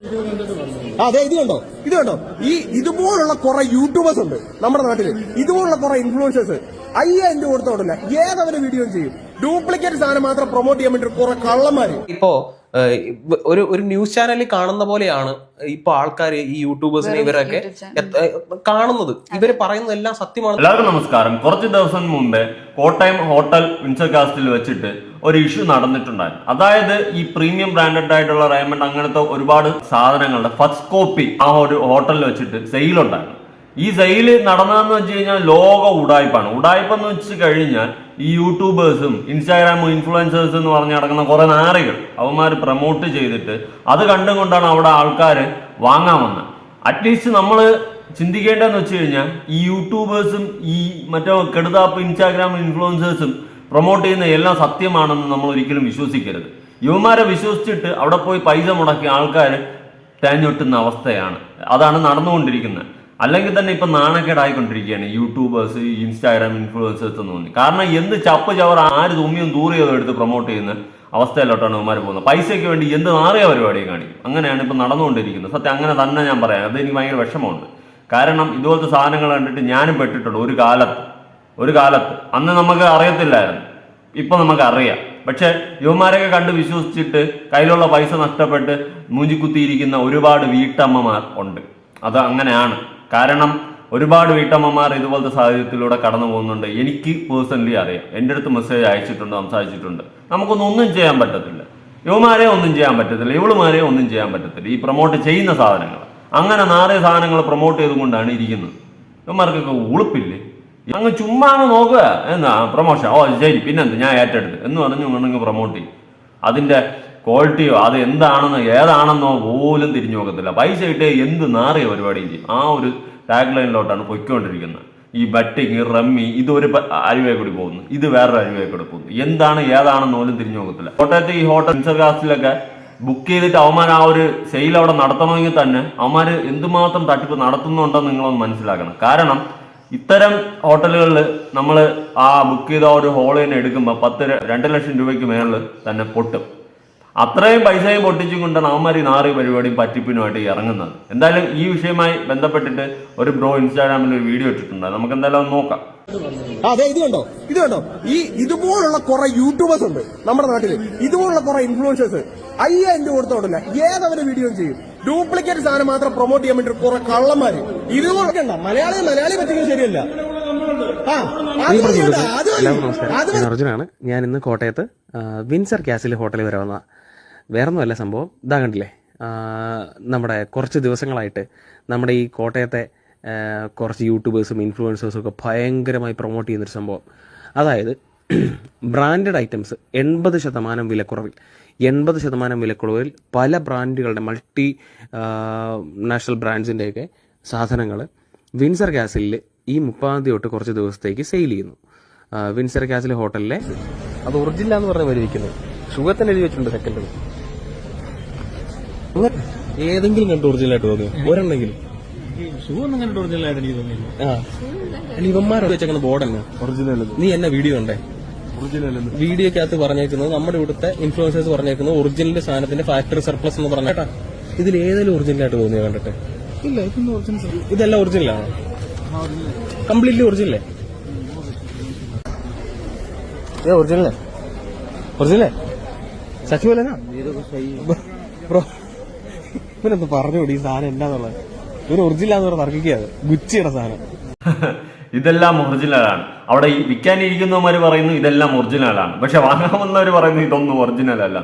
ആ, അതെ ഇത് കണ്ടോ? ഇത് കണ്ടോ? ഈ ഇതുപോലുള്ള കുറെ യൂട്യൂബേഴ്സ് ഉണ്ട് നമ്മുടെ നാട്ടിൽ. ഇതുപോലുള്ള കുറെ ഇൻഫ്ലുവൻസേഴ്സ് അയ്യായിരം രൂപ കൊടുത്തോടില്ല ഏതവരെ വീഡിയോ ചെയ്യും? ഡ്യൂപ്ലിക്കേറ്റ് സാധനം മാത്രം പ്രൊമോട്ട് ചെയ്യാൻ വേണ്ടി കുറെ കള്ളന്മാര്. ഇപ്പോ ഒരു ഒരു ന്യൂസ് ചാനലിൽ കാണുന്ന പോലെയാണ് ഇപ്പൊ ആൾക്കാർ ഈ യൂട്യൂബേഴ്സിനെ ഇവരൊക്കെ കാണുന്നത്. ഇവർ പറയുന്നത് എല്ലാം സത്യമാണ്. എല്ലാവർക്കും നമസ്കാരം. കുറച്ച് ദിവസം മുമ്പേ കോട്ടയം ഹോട്ടൽ വിൻസർ കാസ്റ്റിൽ വെച്ചിട്ട് ഒരു ഇഷ്യൂ നടന്നിട്ടുണ്ടായിരുന്നു. അതായത് ഈ പ്രീമിയം ബ്രാൻഡഡ് ആയിട്ടുള്ള റയമണ്ട് അങ്ങനത്തെ ഒരുപാട് സാധനങ്ങളുടെ ഫസ്റ്റ് കോപ്പി ആ ഒരു ഹോട്ടലിൽ വെച്ചിട്ട് സെയിൽ ഉണ്ടായിരുന്നു ഈ സെയിൽ നടന്നതെന്ന് വെച്ച് കഴിഞ്ഞാൽ ലോക ഉടായ്പാണ്. ഉടായ്പ എന്ന് വെച്ച് കഴിഞ്ഞാൽ ഈ യൂട്യൂബേഴ്സും ഇൻസ്റ്റാഗ്രാമും ഇൻഫ്ലുവൻസേഴ്സ് എന്ന് പറഞ്ഞ് നടക്കുന്ന കുറെ നാറികൾ അവന്മാർ പ്രൊമോട്ട് ചെയ്തിട്ട് അത് കണ്ടും കൊണ്ടാണ് അവിടെ ആൾക്കാർ വാങ്ങാൻ വന്നത് അറ്റ്ലീസ്റ്റ് നമ്മൾ ചിന്തിക്കേണ്ടതെന്ന് വെച്ച് കഴിഞ്ഞാൽ ഈ യൂട്യൂബേഴ്സും ഈ മറ്റേ കെടുതാപ്പ് ഇൻസ്റ്റാഗ്രാം ഇൻഫ്ലുവൻസേഴ്സും പ്രൊമോട്ട് ചെയ്യുന്ന എല്ലാം സത്യമാണെന്ന് നമ്മൾ ഒരിക്കലും വിശ്വസിക്കരുത്. യുവമാരെ വിശ്വസിച്ചിട്ട് അവിടെ പോയി പൈസ മുടക്കി ആൾക്കാർ തേഞ്ഞൊട്ടുന്ന അവസ്ഥയാണ്. അതാണ് നടന്നുകൊണ്ടിരിക്കുന്നത്. അല്ലെങ്കിൽ തന്നെ ഇപ്പം നാണക്കേടായിക്കൊണ്ടിരിക്കുകയാണ് യൂട്യൂബേഴ്സ് ഇൻസ്റ്റാഗ്രാം ഇൻഫ്ലുവൻസേഴ്സ് എന്ന് തോന്നി കാരണം എന്ത് ചപ്പ് ചവർ ആര് തുമ്മിയും തൂറിയതോ എടുത്ത് പ്രൊമോട്ട് ചെയ്യുന്ന അവസ്ഥയിലോട്ടാണ് ഇവന്മാർ പോകുന്നത്. പൈസയ്ക്ക് വേണ്ടി എന്ത് മാറിയ പരിപാടി കാണിക്കും. അങ്ങനെയാണ് ഇപ്പം നടന്നുകൊണ്ടിരിക്കുന്നത്. സത്യം അങ്ങനെ തന്നെ ഞാൻ പറയാം. അത് എനിക്ക് ഭയങ്കര വിഷമമുണ്ട്. കാരണം ഇതുപോലത്തെ സാധനങ്ങൾ കണ്ടിട്ട് ഞാനും പെട്ടിട്ടുണ്ട് ഒരു കാലത്ത്. ഒരു കാലത്ത്. അന്ന് നമുക്ക് അറിയത്തില്ലായിരുന്നു. ഇപ്പൊ നമുക്ക് അറിയാം. പക്ഷെ യുവമാരെയൊക്കെ കണ്ട് വിശ്വസിച്ചിട്ട് കയ്യിലുള്ള പൈസ നഷ്ടപ്പെട്ട് മൂഞ്ചിക്കുത്തിയിരിക്കുന്ന ഒരുപാട് വീട്ടമ്മമാർ ഉണ്ട്. അത് അങ്ങനെയാണ്. കാരണം ഒരുപാട് വീട്ടമ്മമാർ ഇതുപോലത്തെ സാഹചര്യത്തിലൂടെ കടന്നു പോകുന്നുണ്ട്. എനിക്ക് പേഴ്സണലി അറിയാം. എന്റെ അടുത്ത് മെസ്സേജ് അയച്ചിട്ടുണ്ട് സംസാരിച്ചിട്ടുണ്ട്. നമുക്കൊന്നും ഒന്നും ചെയ്യാൻ പറ്റത്തില്ല. യുവമാരെ ഒന്നും ചെയ്യാൻ പറ്റത്തില്ല. ഇവളുമാരെ ഒന്നും ചെയ്യാൻ പറ്റത്തില്ല. ഈ പ്രൊമോട്ട് ചെയ്യുന്ന സാധനങ്ങൾ. അങ്ങനെ നാറിയ സാധനങ്ങൾ പ്രൊമോട്ട് ചെയ്തുകൊണ്ടാണ് ഇരിക്കുന്നത്. ഇവന്മാർക്കൊക്കെ ഉളുപ്പില്ലേ? അങ്ങ് ചുമ്മാ അങ്ങ് നോക്കുക. എന്നാ പ്രൊമോഷൻ ഓ ശരി. പിന്നെന്ത്? ഞാൻ ഏറ്റെടുത്ത്. എന്ന് പറഞ്ഞു കൊണ്ടങ്ങ് പ്രൊമോട്ട് ചെയ്യും. അതിന്റെ ക്വാളിറ്റിയോ അത് എന്താണെന്നോ ഏതാണെന്നോ പോലും തിരിഞ്ഞു നോക്കത്തില്ല. പൈസ കിട്ടിയ എന്ത് നാറിയ പരിപാടിയും ചെയ്യും. ആ ഒരു ടാഗ് ലൈനിലോട്ടാണ് പൊയ്ക്കൊണ്ടിരിക്കുന്നത്. ഈ ബറ്റിങ് റമ്മി ഇതൊരു അരുവേ കൂടി പോകുന്നു. ഇത് വേറൊരു അരുവേ കൂടി പോകുന്നു. എന്താണ് ഏതാണെന്ന് പോലും തിരിഞ്ഞു നോക്കത്തില്ല. കോട്ടയത്ത് ഈ ഹോട്ടൽ ഇൻസർകാസ്റ്റിലൊക്കെ ബുക്ക് ചെയ്തിട്ട് അവന്മാർ ആ ഒരു സെയിൽ അവിടെ നടത്തണമെങ്കിൽ തന്നെ അവന്മാർ എന്തുമാത്രം തട്ടിപ്പ് നടത്തുന്നുണ്ടെന്ന് നിങ്ങളൊന്ന് മനസ്സിലാക്കണം. കാരണം ഇത്തരം ഹോട്ടലുകളിൽ നമ്മൾ ആ ബുക്ക് ചെയ്ത ഒരു ഹോളിൽ എടുക്കുമ്പോൾ പത്ത് രണ്ട് ലക്ഷം രൂപയ്ക്ക് മേളിൽ തന്നെ പൊട്ടും. അത്രയും പൈസയും പൊട്ടിച്ചും കൊണ്ടാണ് അവന്മാർ നാറി പരിപാടിയും പറ്റിപ്പിനുമായിട്ട് ഇറങ്ങുന്നത്. എന്തായാലും ഈ വിഷയവുമായി ബന്ധപ്പെട്ടിട്ട് ഒരു ബ്രോ ഇൻസ്റ്റാഗ്രാമിൽ ഒരു വീഡിയോ ഇട്ടിട്ടുണ്ട് നമുക്ക് എന്തായാലും ഒന്ന് നോക്കാം. അതെ ഇത് കണ്ടോ? ഇത് കണ്ടോ? ഈ ഇതുപോലുള്ള കുറെ യൂട്യൂബേഴ്സ് ഉണ്ട് നമ്മുടെ നാട്ടിൽ. ഇതുപോലുള്ള കുറെ ഇൻഫ്ലുവൻസേഴ്സ് അയ്യായിരം രൂപ കൊടുത്തോടില്ല ഏതവരെ വീഡിയോ ചെയ്യും? ഡ്യൂപ്ലിക്കേറ്റ് സാധനം മാത്രം പ്രൊമോട്ട് ചെയ്യാൻ വേണ്ടി കുറെ കള്ളന്മാര്. ഇതുപോലെ മലയാളി മലയാളി പറ്റിക്കുന്നത് ശരിയല്ല. അർജുനാണ്. ഞാൻ ഇന്ന് കോട്ടയത്ത് വിൻസർ ക്യാസിൽ ഹോട്ടലിൽ വരെ വന്ന വേറെ ഒന്നുമല്ല സംഭവം. ഇതാ കണ്ടില്ലേ? നമ്മുടെ കുറച്ച് ദിവസങ്ങളായിട്ട് നമ്മുടെ ഈ കോട്ടയത്തെ കുറച്ച് യൂട്യൂബേഴ്സും ഇൻഫ്ലുവൻസേഴ്സും ഒക്കെ ഭയങ്കരമായി പ്രൊമോട്ട് ചെയ്യുന്നൊരു സംഭവം. അതായത് ബ്രാൻഡഡ് ഐറ്റംസ് എൺപത് ശതമാനം വിലക്കുറവിൽ എൺപത് ശതമാനം വിലക്കുറവിൽ പല ബ്രാൻഡുകളുടെ മൾട്ടി നാഷണൽ ബ്രാൻഡ്സിന്റെയൊക്കെ സാധനങ്ങൾ വിൻസർ ഗ്യാസിൽ ഈ മുപ്പതാം തീയതി തൊട്ട് കുറച്ച് ദിവസത്തേക്ക് സെയിൽ ചെയ്യുന്നു. വിൻസർ ഗ്യാസിൽ ഹോട്ടലിലെ അത് ഒറിജിനൽ എന്ന് പറഞ്ഞ വരിയിരിക്കുന്നത് ഷുഗർ തന്നെ എഴുതി വെച്ചിട്ടുണ്ട് സെക്കൻഡ് ഏതെങ്കിലും കണ്ട് ഒറിജിനൽ ആയിട്ട് തോന്നി ഒരെണ്ണെങ്കിലും. ഷൂ ഒന്നും കണ്ടിട്ട് ഒറിജിനലായിട്ട് എനിക്ക് തോന്നിയില്ല ഇവന്മാരോട് വെച്ചേക്കുന്ന ബോർഡ് തന്നെ ഒറിജിനൽ നീ എന്നെ വീഡിയോ ഉണ്ടേ ഒറിജിനൽ വീഡിയോക്കകത്ത് പറഞ്ഞേക്കുന്നത് നമ്മുടെ ഇവിടുത്തെ ഇൻഫ്ലുവൻസേഴ്സ് പറഞ്ഞേക്കുന്നത് ഒറിജിനൽ സാധനത്തിന്റെ ഫാക്ടറി സർപ്ലസ് എന്ന് പറഞ്ഞ കേട്ടാ? ഇതിൽ ഏതെങ്കിലും ഒറിജിനലായിട്ട് തോന്നിയോ കണ്ടിട്ട്? ഇല്ല ഇതൊന്നും ഒറിജിനൽ ഇതെല്ലാം ഒറിജിനലാണോ കംപ്ലീറ്റ്ലി ഒറിജിനലേ ഏ ഒറിജിനലേ ഒറിജിനലേ സച്ചിമലനാ ബ്രോ ഇവനൊന്ന് പറഞ്ഞുകൂടി ഈ സാധനം എന്താന്നുള്ളത്? ഇവർ ഒറിജിനലാന്ന് പറഞ്ഞ് തർക്കിക്കുക ഗുച്ചിയുടെ സാധനം. ഇതെല്ലാം ഒറിജിനലാണ് അവിടെ വിൽക്കാനിരിക്കുന്നവന്മാർ പറയുന്നു ഇതെല്ലാം ഒറിജിനലാണ് പക്ഷെ വാങ്ങാമെന്നവർ പറയുന്നു ഇതൊന്നും ഒറിജിനൽ അല്ല.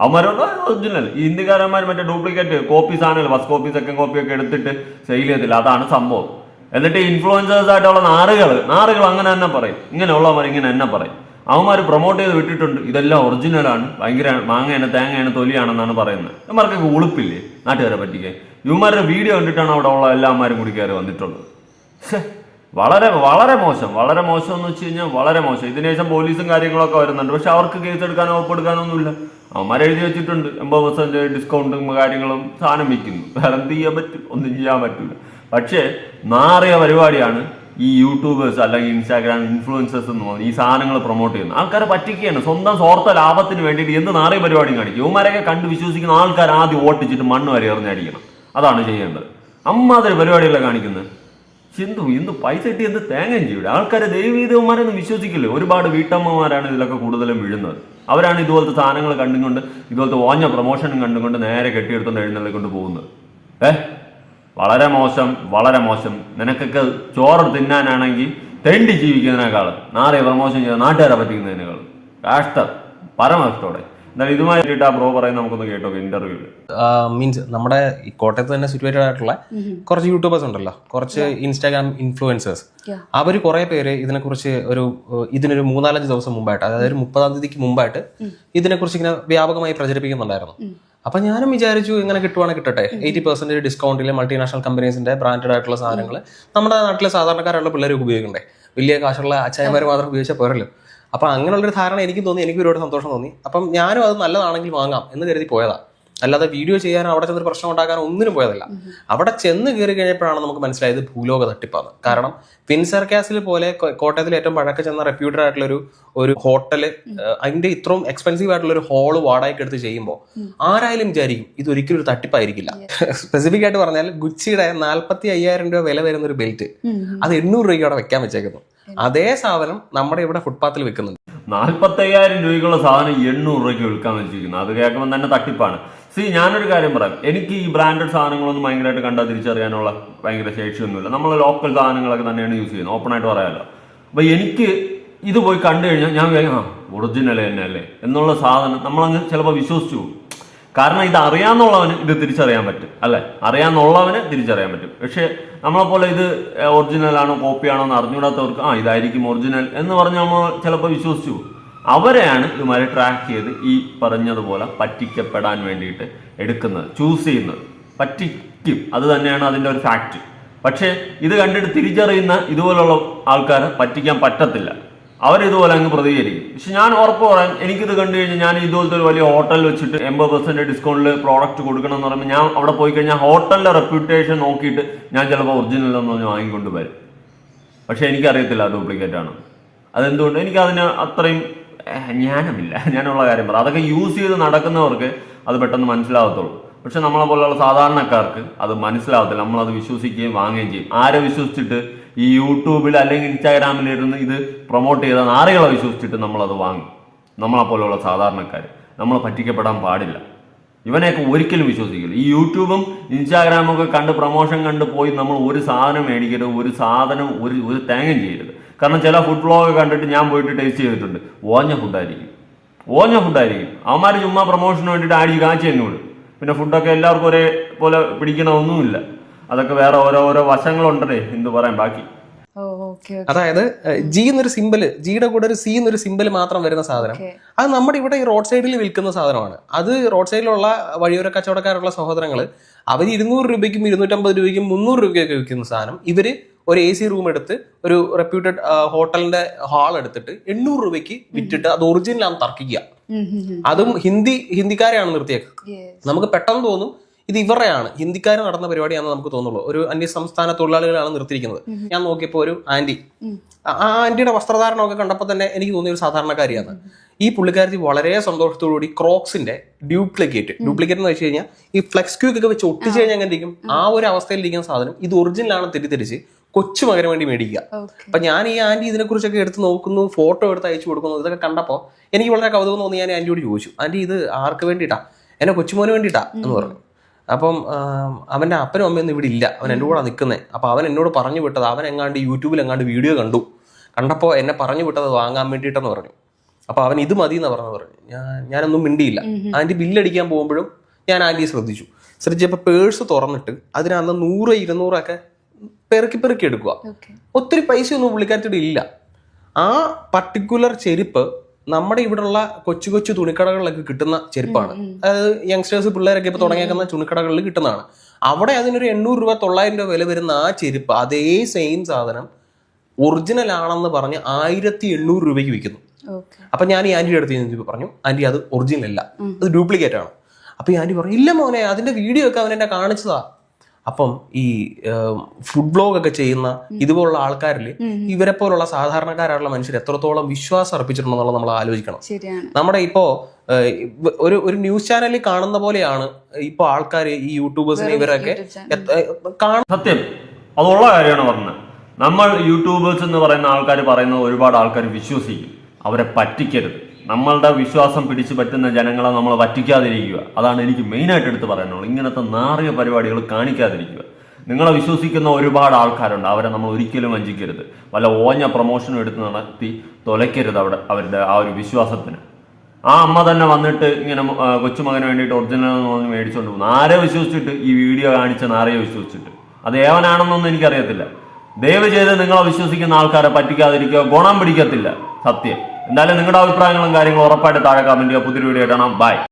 അവന്മാരോട് ഒറിജിനൽ ഈ ഇന്ത്യക്കാരന്മാർ മറ്റേ ഡ്യൂപ്ലിക്കേറ്റ് കോപ്പി സാധനങ്ങൾ ഫസ്റ്റ് കോപ്പി സെക്കൻഡ് കോപ്പി ഒക്കെ എടുത്തിട്ട് സെയിൽ ചെയ്തില്ല അതാണ് സംഭവം. എന്നിട്ട് ഇൻഫ്ലുവൻസേഴ്സ് ആയിട്ടുള്ള നാറുകൾ നാറുകൾ അങ്ങനെ തന്നെ പറയും. ഇങ്ങനെ ഇങ്ങനെയുള്ളവന്മാർ ഇങ്ങനെ തന്നെ പറയും. അവന്മാർ പ്രൊമോട്ട് ചെയ്ത് വിട്ടിട്ടുണ്ട്. ഇതെല്ലാം ഒറിജിനലാണ് ഭയങ്കര മാങ്ങയാണ് തേങ്ങയാണ് തൊലിയാണെന്നാണ് പറയുന്നത്. അവന്മാർക്കൊക്കെ ഉളുപ്പില്ലേ? നാട്ടുകാരെ പറ്റിക്കാൻ ഇവന്മാരുടെ വീഡിയോ കണ്ടിട്ടാണ് അവിടെ ഉള്ള എല്ലാമാരും കൂടി കയറി വന്നിട്ടുള്ളത്. വളരെ വളരെ മോശം വളരെ മോശം എന്ന് വെച്ച് കഴിഞ്ഞാൽ വളരെ മോശം. ഇതിനുശേഷം പോലീസും കാര്യങ്ങളൊക്കെ വരുന്നുണ്ട്. പക്ഷെ അവർക്ക് കേസ് എടുക്കാനോ ഒപ്പെടുക്കാനോ ഒന്നുമില്ല അവന്മാർ എഴുതി വെച്ചിട്ടുണ്ട്. എൺപത് പെർസെന്റ് ഡിസ്കൗണ്ടും കാര്യങ്ങളും സാധനം വിൽക്കുന്നു. വേറെ എന്ത് ചെയ്യാൻ പറ്റും? ഒന്നും ചെയ്യാൻ പറ്റില്ല പക്ഷേ നാറിയ പരിപാടിയാണ് ഈ യൂട്യൂബേഴ്സ് അല്ലെങ്കിൽ ഇൻസ്റ്റാഗ്രാം ഇൻഫ്ലുവൻസേഴ്സ് എന്ന് പറഞ്ഞു ഈ സാധനങ്ങൾ പ്രൊമോട്ട് ചെയ്യുന്നത് ആൾക്കാരെ പറ്റിക്കുകയാണ്. സ്വന്തം സ്വാർത്ഥ ലാഭത്തിന് വേണ്ടിയിട്ട് എന്ത് നാറിയ പരിപാടിയും കാണിക്കും. ഇവന്മാരെയൊക്കെ കണ്ട് വിശ്വസിക്കുന്ന ആൾക്കാർ ആദ്യം ഓട്ടിച്ചിട്ട് മണ്ണ് വരെ എറിഞ്ഞടിക്കണം അതാണ് ചെയ്യേണ്ടത്. അമ്മാതിരി പരിപാടികളെ കാണിക്കുന്നത്? ചിന്തു എന്ത് പൈസ കിട്ടി എന്ത് തേങ്ങയും ചെയ്യൂടെ ആൾക്കാരെ ദൈവീതവന്മാരൊന്നും വിശ്വസിക്കില്ല? ഒരുപാട് വീട്ടമ്മമാരാണ് ഇതിലൊക്കെ കൂടുതലും വീഴുന്നത്. അവരാണ് ഇതുപോലത്തെ സാധനങ്ങൾ കണ്ടുകൊണ്ട് ഇതുപോലത്തെ ഓഞ്ഞ പ്രൊമോഷനും കണ്ടുകൊണ്ട് നേരെ കെട്ടിയെടുത്തുകൊണ്ട് എഴുന്നള്ളിക്കൊണ്ട് പോകുന്നത്. ഏ? വളരെ മോശം വളരെ മോശം. നിനക്കൊക്കെ ചോറ് തിന്നാനാണെങ്കിൽ തെണ്ടി ജീവിക്കുന്നതിനേക്കാൾ നാളെ പ്രമോഷൻ ചെയ്ത നാട്ടുകാരെ പറ്റിക്കുന്നതിനേക്കാൾ കാഷ്ടം പരമഷ്ടോടെ എന്തായാലും ഇതുമായി ആ ബ്രോ പറയുന്നത് നമുക്കൊന്ന് കേട്ടോ ഇന്റർവ്യൂൽ മീൻസ് നമ്മുടെ ഈ കോട്ടയത്ത് തന്നെ സിറ്റുവേറ്റഡ് ആയിട്ടുള്ള കുറച്ച് യൂട്യൂബേഴ്സ് ഉണ്ടല്ലോ. കുറച്ച് ഇൻസ്റ്റാഗ്രാം ഇൻഫ്ലുവൻസേഴ്സ് അവർ കുറെ പേര് ഇതിനെക്കുറിച്ച് ഒരു ഇതിനൊരു മൂന്നാലഞ്ച് ദിവസം മുമ്പായിട്ട് അതായത് ഒരു മുപ്പതാം തീയതിക്ക് മുമ്പായിട്ട് ഇതിനെക്കുറിച്ച് ഇങ്ങനെ വ്യാപകമായി പ്രചരിപ്പിക്കുന്നുണ്ടായിരുന്നു. അപ്പൊ ഞാനും വിചാരിച്ചു ഇങ്ങനെ കിട്ടുവാണെങ്കിൽ കിട്ടട്ടെ. എയ്റ്റി പെർസെന്റേജ് ഡിസ്കൗണ്ടിൽ മൾട്ടിനാഷണൽ കമ്പനീസിന്റെ ബ്രാൻഡഡ് ആയിട്ടുള്ള സാധനങ്ങൾ നമ്മുടെ നാട്ടിലെ സാധാരണക്കാരുള്ള പിള്ളേർ ഉപയോഗിക്കണ്ടേ? വലിയ കാശുള്ള അച്ചായന്മാർ മാത്രം ഉപയോഗിച്ചാൽ പോരല്ലോ. അപ്പൊ അങ്ങനെയുള്ളൊരു ധാരണ എനിക്ക് തോന്നി എനിക്ക് ഒരുപാട് സന്തോഷം തോന്നി. അപ്പം ഞാനും അത് നല്ലതാണെങ്കിൽ വാങ്ങാം എന്ന് കരുതി പോയതാ. അല്ലാതെ വീഡിയോ ചെയ്യാനോ അവിടെ ചെന്നൊരു പ്രശ്നം ഉണ്ടാക്കാനോ ഒന്നിനും പോയതല്ല. അവിടെ ചെന്ന് കയറി കഴിഞ്ഞപ്പോഴാണ് നമുക്ക് മനസ്സിലായത് ഭൂലോക തട്ടിപ്പാണ്. കാരണം ഫിൻസർ കാസിൽ പോലെ കോട്ടയത്തിൽ ഏറ്റവും പഴക്ക ചെന്ന റെപ്യൂട്ടഡ് ആയിട്ടുള്ള ഒരു ഒരു ഹോട്ടൽ അതിന്റെ ഇത്രയും എക്സ്പെൻസീവ് ആയിട്ടുള്ള ഒരു ഹോൾ വാടകയ്ക്ക് എടുത്ത് ചെയ്യുമ്പോൾ ആരായാലും വിചാരിക്കും ഇത് ഒരിക്കലും ഒരു തട്ടിപ്പായിരിക്കില്ല. സ്പെസിഫിക് ആയിട്ട് പറഞ്ഞാൽ ഗുച്ചിയുടെ നാൽപ്പത്തി അയ്യായിരം രൂപ വില വരുന്ന ഒരു ബെൽറ്റ് അത് എണ്ണൂറ് രൂപയ്ക്ക് അവിടെ വെക്കാൻ വെച്ചേക്കുന്നു. അതേ സാധനം നമ്മുടെ ഇവിടെ ഫുട്പാത്തിൽ വെക്കുന്നുണ്ട്. നാൽപ്പത്തയ്യായിരം രൂപയ്ക്കുള്ള സാധനം എണ്ണൂറ് രൂപയ്ക്ക് വിൽക്കാൻ വെച്ചിരിക്കുന്നു. അത് കേൾക്കുമ്പോൾ തന്നെ തട്ടിപ്പാണ്. സി ഞാനൊരു കാര്യം പറയാം. എനിക്ക് ഈ ബ്രാൻഡഡ് സാധനങ്ങളൊന്നും ഭയങ്കരമായിട്ട് കണ്ടാൽ തിരിച്ചറിയാനുള്ള ഭയങ്കര ശേഷിയൊന്നുമില്ല. നമ്മൾ ലോക്കൽ സാധനങ്ങളൊക്കെ തന്നെയാണ് യൂസ് ചെയ്യുന്നത്. ഓപ്പണായിട്ട് പറയാമല്ലോ അപ്പൊ എനിക്ക് ഇത് പോയി കണ്ടു കഴിഞ്ഞാൽ ഞാൻ ആ ഒറിജിനൽ തന്നെ അല്ലേ? എന്നുള്ള സാധനം നമ്മളങ്ങ് ചിലപ്പോൾ വിശ്വസിച്ചു പോകും. കാരണം ഇത് അറിയാന്നുള്ളവന് ഇത് തിരിച്ചറിയാൻ പറ്റും അല്ലെ? അറിയാന്നുള്ളവന് തിരിച്ചറിയാൻ പറ്റും. പക്ഷേ നമ്മളെപ്പോലെ ഇത് ഒറിജിനലാണോ കോപ്പിയാണോ എന്ന് അറിഞ്ഞുകൂടാത്തവർക്ക് ആ ഇതായിരിക്കും ഒറിജിനൽ എന്ന് പറഞ്ഞ് നമ്മൾ ചിലപ്പോൾ വിശ്വസിച്ചു അവരെയാണ് ഇതുമാതിരി ട്രാക്ക് ചെയ്ത് ഈ പറഞ്ഞതുപോലെ പറ്റിക്കപ്പെടാൻ വേണ്ടിയിട്ട് എടുക്കുന്നത് ചൂസ് ചെയ്യുന്നത്. പറ്റിക്കും അത് തന്നെയാണ് അതിന്റെ ഒരു ഫാക്റ്റ് പക്ഷേ ഇത് കണ്ടിട്ട് തിരിച്ചറിയുന്ന ഇതുപോലുള്ള ആൾക്കാരെ പറ്റിക്കാൻ പറ്റത്തില്ല. അവരിതുപോലെ അങ്ങ് പ്രതികരിക്കും. പക്ഷെ ഞാൻ ഉറപ്പ് പറയാൻ എനിക്കിത് കണ്ടു കഴിഞ്ഞാൽ ഞാൻ ഇതുപോലത്തെ ഒരു വലിയ ഹോട്ടൽ വെച്ചിട്ട് എൺപത് പെർസെന്റ് ഡിസ്കൗണ്ടിൽ പ്രോഡക്റ്റ് കൊടുക്കണം എന്ന് പറയുമ്പോൾ ഞാൻ അവിടെ പോയി കഴിഞ്ഞാൽ ഹോട്ടലിന്റെ റെപ്യൂട്ടേഷൻ നോക്കിയിട്ട് ഞാൻ ചിലപ്പോൾ ഒറിജിനൽ എന്ന് പറഞ്ഞ് വാങ്ങിക്കൊണ്ട് വരും. പക്ഷെ എനിക്കറിയത്തില്ല ഡ്യൂപ്ലിക്കേറ്റ് ആണ് അതെന്തുകൊണ്ട്? എനിക്ക് അതിന് അത്രയും ഞാനുമില്ല ജ്ഞാനമില്ല. ഞാനുള്ള കാര്യം പറയാം അതൊക്കെ യൂസ് ചെയ്ത് നടക്കുന്നവർക്ക് അത് പെട്ടെന്ന് മനസ്സിലാവത്തുള്ളൂ. പക്ഷെ നമ്മളെ പോലെയുള്ള സാധാരണക്കാർക്ക് അത് മനസ്സിലാവത്തില്ല. നമ്മളത് വിശ്വസിക്കുകയും വാങ്ങുകയും ചെയ്യും. ആരെ വിശ്വസിച്ചിട്ട് ഈ യൂട്യൂബിൽ അല്ലെങ്കിൽ ഇൻസ്റ്റാഗ്രാമിൽ ഇരുന്ന് ഇത് പ്രൊമോട്ട് ചെയ്ത നാറികളെ വിശ്വസിച്ചിട്ട് നമ്മളത് വാങ്ങി. നമ്മളെ പോലെയുള്ള സാധാരണക്കാർ നമ്മൾ പറ്റിക്കപ്പെടാൻ പാടില്ല. ഇവനെയൊക്കെ ഒരിക്കലും വിശ്വസിക്കില്ല. ഈ യൂട്യൂബും ഇൻസ്റ്റാഗ്രാമും ഒക്കെ കണ്ട് പ്രൊമോഷൻ കണ്ട് പോയി നമ്മൾ ഒരു സാധനം മേടിക്കരുത് ഒരു സാധനം ഒരു ഒരു തേങ്ങയും ചെയ്യരുത്. കാരണം ചില ഫുഡ് വ്ളോഗ് കണ്ടിട്ട് ഞാൻ പോയിട്ട് ടേസ്റ്റ് ചെയ്തിട്ടുണ്ട്. ഓഞ്ഞ ഫുഡായിരിക്കും ഓഞ്ഞ ഫുഡായിരിക്കും അവന്മാർ ചുമ്മാ പ്രൊമോഷന് വേണ്ടിയിട്ട് ആടി കാച്ചി വിടും. പിന്നെ ഫുഡൊക്കെ എല്ലാവർക്കും ഒരേ പോലെ പിടിക്കണമൊന്നുമില്ല അതൊക്കെ വേറെ ഓരോരോ ഓരോ വശങ്ങളുണ്ടേ എന്ത് പറയാൻ ബാക്കി. അതായത് ജി എന്നൊരു സിമ്പിൾ ജിയുടെ കൂടെ ഒരു സി എന്നൊരു സിമ്പിൾ മാത്രം വരുന്ന സാധനം. അത് നമ്മുടെ ഇവിടെ ഈ റോഡ് സൈഡിൽ വിൽക്കുന്ന സാധനമാണ്. അത് റോഡ് സൈഡിലുള്ള വഴിയോര കച്ചവടക്കാരുള്ള സഹോദരങ്ങൾ അവർ ഇരുന്നൂറ് രൂപയ്ക്കും ഇരുന്നൂറ്റമ്പത് രൂപയ്ക്കും മുന്നൂറ് രൂപയ്ക്കൊക്കെ വിൽക്കുന്ന സാധനം. ഇവർ ഒരു എ സി റൂം എടുത്ത് ഒരു റെപ്യൂട്ടഡ് ഹോട്ടലിന്റെ ഹാൾ എടുത്തിട്ട് എണ്ണൂറ് രൂപയ്ക്ക് വിറ്റിട്ട് അത് ഒറിജിനലാണെന്ന് തർക്കിക്കുക. അതും ഹിന്ദി ഹിന്ദിക്കാരെയാണ് നിർത്തിയേക്ക് നമുക്ക് പെട്ടെന്ന് തോന്നും ഇത് ഇവരെയാണ് ഹിന്ദിക്കാർ നടന്ന പരിപാടിയാണെന്ന് നമുക്ക് തോന്നുള്ളൂ. ഒരു അന്യ സംസ്ഥാന തൊഴിലാളികളാണ് നിർത്തിയിരിക്കുന്നത്. ഞാൻ നോക്കിയപ്പോൾ ഒരു ആന്റി. ആ ആന്റിയുടെ വസ്ത്രധാരണമൊക്കെ കണ്ടപ്പോൾ തന്നെ എനിക്ക് തോന്നിയ ഒരു സാധാരണക്കാരിയാണ്. ഈ പുള്ളിക്കാരി വളരെ സന്തോഷത്തോടുകൂടി ക്രോക്സിന്റെ ഡ്യൂപ്ലിക്കേറ്റ്. ഡ്യൂപ്ലിക്കേറ്റ് എന്ന് വെച്ച് കഴിഞ്ഞാൽ ഈ ഫ്ലെക്സ് ക്യൂക്ക് ഒക്കെ വെച്ച് ഒട്ടിച്ച് കഴിഞ്ഞാൽ അങ്ങനെ ഇരിക്കും? ആ ഒരു അവസ്ഥയിൽ ഇരിക്കുന്ന സാധനം ഇത് ഒറിജിനലാണ് തെറ്റിദ്ധരിച്ച് കൊച്ചു മകന് വേണ്ടി മേടിക്കുക. അപ്പൊ ഞാൻ ഈ ആന്റി ഇതിനെക്കുറിച്ചൊക്കെ എടുത്ത് നോക്കുന്നു ഫോട്ടോ എടുത്ത് അയച്ചു കൊടുക്കുന്നു ഇതൊക്കെ കണ്ടപ്പോൾ എനിക്ക് വളരെ കൗതുകം തോന്നി ഞാൻ ആന്റിയോട് ചോദിച്ചു. ആന്റി ഇത് ആർക്ക് വേണ്ടിയിട്ടാ? എന്നെ കൊച്ചുമോന് വേണ്ടിയിട്ടാ എന്ന് പറഞ്ഞു. അപ്പം അവന്റെ അപ്പനും അമ്മയൊന്നും ഇവിടെ ഇല്ല. അവൻ എന്റെ കൂടെ നിൽക്കുന്നത് അപ്പോൾ അവൻ എന്നോട് പറഞ്ഞു വിട്ടത് അവൻ എങ്ങാണ്ട് യൂട്യൂബിൽ എങ്ങാണ്ട് വീഡിയോ കണ്ടു. കണ്ടപ്പോൾ എന്നെ പറഞ്ഞു വിട്ടത് വാങ്ങാൻ വേണ്ടിയിട്ടെന്ന് പറഞ്ഞു. അപ്പോൾ അവൻ ഇത് മതി എന്ന് പറഞ്ഞു. പറഞ്ഞു ഞാൻ ഞാനൊന്നും മിണ്ടിയില്ല. ആന്റി ബില്ലടിക്കാൻ പോകുമ്പോഴും ഞാൻ ആന്റി ശ്രദ്ധിച്ചു. ശ്രദ്ധിച്ചപ്പോൾ പേഴ്സ് തുറന്നിട്ട് അതിനകത്ത് നൂറ് ഇരുന്നൂറൊക്കെ പെറുക്കി പെറുക്കി എടുക്കുക ഒത്തിരി പൈസ ഒന്നും പുള്ളിക്കാരത്തിയുടെ ഇല്ല. ആ പർട്ടിക്കുലർ ചെരുപ്പ് നമ്മുടെ ഇവിടെയുള്ള കൊച്ചു കൊച്ചു തുണിക്കടകളിലൊക്കെ കിട്ടുന്ന ചെരുപ്പാണ്. അതായത് യങ്സ്റ്റേഴ്സ് പിള്ളേരൊക്കെ ഇപ്പൊ തുടങ്ങിയേക്കുന്ന തുണിക്കടകളിൽ കിട്ടുന്നതാണ്. അവിടെ അതിനൊരു എണ്ണൂറ് രൂപ തൊള്ളായിരം രൂപ വില വരുന്ന ആ ചെരുപ്പ് അതേ സെയിം സാധനം ഒറിജിനൽ ആണെന്ന് പറഞ്ഞ് ആയിരത്തി എണ്ണൂറ് രൂപയ്ക്ക് വിൽക്കുന്നു. അപ്പൊ ഞാൻ ഈ ആന്റിയുടെ അടുത്ത് ചെന്ന് പറഞ്ഞു ആന്റി അത് ഒറിജിനൽ അല്ല. അത് ഡ്യൂപ്ലിക്കേറ്റ് ആണ്. അപ്പൊ ഈ ആന്റി പറഞ്ഞു ഇല്ല മോനെ അതിന്റെ വീഡിയോ ഒക്കെ അവൻ എന്നെ കാണിച്ചതാ. അപ്പം ഈ ഫുഡ് ബ്ലോഗ് ഒക്കെ ചെയ്യുന്ന ഇതുപോലുള്ള ആൾക്കാരിൽ ഇവരെ പോലുള്ള സാധാരണക്കാരായുള്ള മനുഷ്യർ എത്രത്തോളം വിശ്വാസം അർപ്പിച്ചിട്ടുണ്ടെന്നുള്ളത് നമ്മൾ ആലോചിക്കണം. ശരിയാണ്. നമ്മുടെ ഇപ്പോ ഒരു ഒരു ന്യൂസ് ചാനലിൽ കാണുന്ന പോലെയാണ് ഇപ്പൊ ആൾക്കാർ ഈ യൂട്യൂബേഴ്സിനെ ഇവരൊക്കെ സത്യം അതുള്ള കാര്യമാണ് പറഞ്ഞത്. നമ്മൾ യൂട്യൂബേഴ്സ് എന്ന് പറയുന്ന ആൾക്കാർ പറയുന്നത് ഒരുപാട് ആൾക്കാർ വിശ്വസിക്കും. അവരെ പറ്റിക്കരുത്. നമ്മളുടെ വിശ്വാസം പിടിച്ചു പറ്റുന്ന ജനങ്ങളെ നമ്മൾ വറ്റിക്കാതിരിക്കുക. അതാണ് എനിക്ക് മെയിനായിട്ട് എടുത്ത് പറയാനുള്ളത്. ഇങ്ങനത്തെ നാറിയ പരിപാടികൾ കാണിക്കാതിരിക്കുക. നിങ്ങളെ വിശ്വസിക്കുന്ന ഒരുപാട് ആൾക്കാരുണ്ട്. അവരെ നമ്മൾ ഒരിക്കലും വഞ്ചിക്കരുത്. വല്ല ഓഞ്ഞ പ്രൊമോഷനും എടുത്ത് നടത്തി തുലയ്ക്കരുത് അവിടെ അവരുടെ ആ ഒരു വിശ്വാസത്തിന്. ആ അമ്മ തന്നെ വന്നിട്ട് ഇങ്ങനെ കൊച്ചുമകന് വേണ്ടിയിട്ട് ഒറിജിനൽ എന്ന് പറഞ്ഞ് മേടിച്ചുകൊണ്ട് പോകുന്നു ആരെ വിശ്വസിച്ചിട്ട് ഈ വീഡിയോ കാണിച്ച ആരെയോ വിശ്വസിച്ചിട്ട്? അത് ഏവനാണെന്നൊന്നും എനിക്കറിയത്തില്ല. ദയവ് ചെയ്ത് നിങ്ങളെ വിശ്വസിക്കുന്ന ആൾക്കാരെ പറ്റിക്കാതിരിക്കുക. ഗുണം പിടിക്കത്തില്ല. സത്യം. എന്തായാലും നിങ്ങളുടെ അഭിപ്രായങ്ങളും കാര്യങ്ങളും ഉറപ്പായിട്ട് താഴെ കമന്റ് ചെയ്യുക പുതിയൊരു വീഡിയോ കാണാം. ബൈ